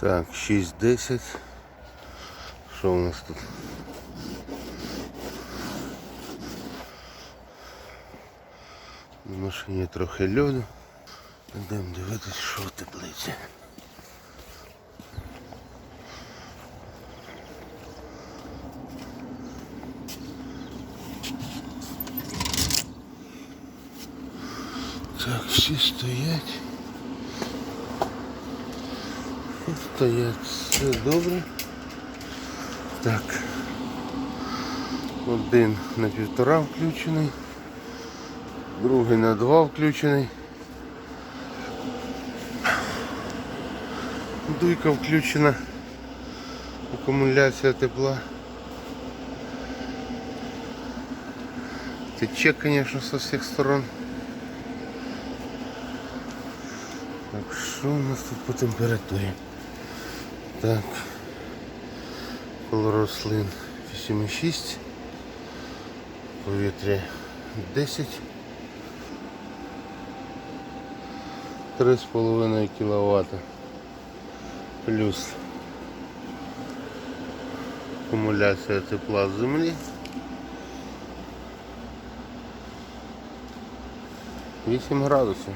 Так, 6.10. Що у нас тут? На машині трохи льоду. Йдемо дивитись, що в теплиці. Так, всі стоять. Стоять, все добре. Так. Один на півтора включений, другий на два включений. Дуйка включена. Акумуляція тепла. Тече, конечно, со всех сторон. Так, що у нас тут по температурі? Так. Коло рослин 8,6. Повітря 10. 3,5 кВт. Плюс акумуляція тепла з землі. 8 градусів.